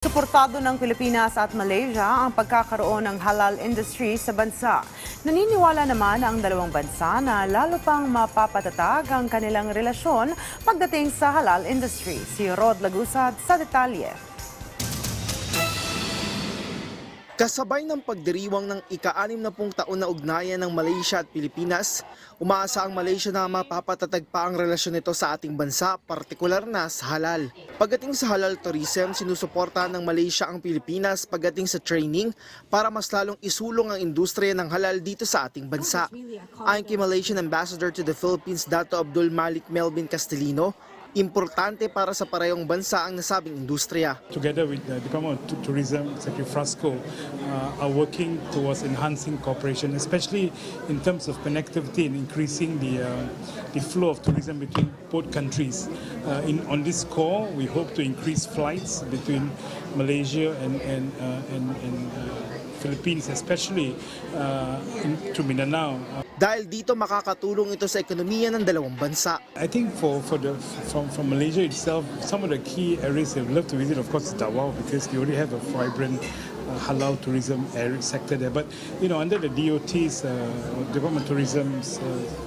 Suportado ng Pilipinas at Malaysia ang pagkakaroon ng halal industry sa bansa. Naniniwala naman ang dalawang bansa na lalo pang mapapatatag ang kanilang relasyon pagdating sa halal industry. Si Rod Lagusad sa detalye. Kasabay ng pagdiriwang ng ika-anim na taon na ugnayan ng Malaysia at Pilipinas, umaasa ang Malaysia na mapapatatag pa ang relasyon nito sa ating bansa, partikular na sa halal. Pagdating sa halal tourism, sinusuportahan ng Malaysia ang Pilipinas pagdating sa training para mas lalong isulong ang industriya ng halal dito sa ating bansa. Ayon kay Malaysian Ambassador to the Philippines, Dato Abdul Malik Melvin Castellino, importante para sa parehong bansa ang nasabing industriya. together with the Department of Tou- Tourism, Secretary Frasco, uh, are working towards enhancing cooperation, especially in terms of connectivity and increasing the, uh, the flow of tourism between both countries. Uh, in, on this core, we hope to increase flights between Malaysia and, and, uh, and, and uh, Philippines, especially uh, in, to Mindanao. Dahil dito makakatulong ito sa ekonomiya ng dalawang bansa. I think for, for the from, from Malaysia itself, some of the key areas they would love to visit, of course, is Davao because they already have a vibrant halal tourism sector there. But you know, under the DOT's uh, Department of Tourism's uh,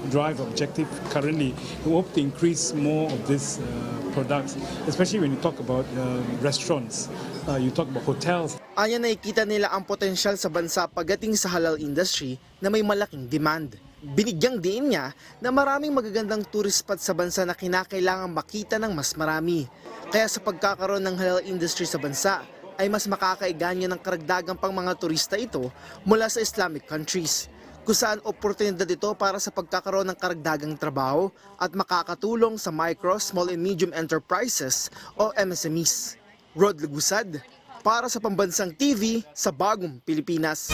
drive objective currently, we hope to increase more of these uh, products, especially when you talk about uh, restaurants, uh, you talk about hotels. Anya nakikita nila ang potensyal sa bansa pagdating sa halal industry na may malaking demand. Binigyang diin niya na maraming magagandang tourist spot sa bansa na kinakailangan makita ng mas marami. Kaya sa pagkakaroon ng halal industry sa bansa, ay mas makakaiganya ng karagdagang pang mga turista ito mula sa Islamic countries kung saan oportunidad ito para sa pagkakaroon ng karagdagang trabaho at makakatulong sa micro, small and medium enterprises o MSMEs. Rod Lugusad, para sa Pambansang TV sa Bagong Pilipinas.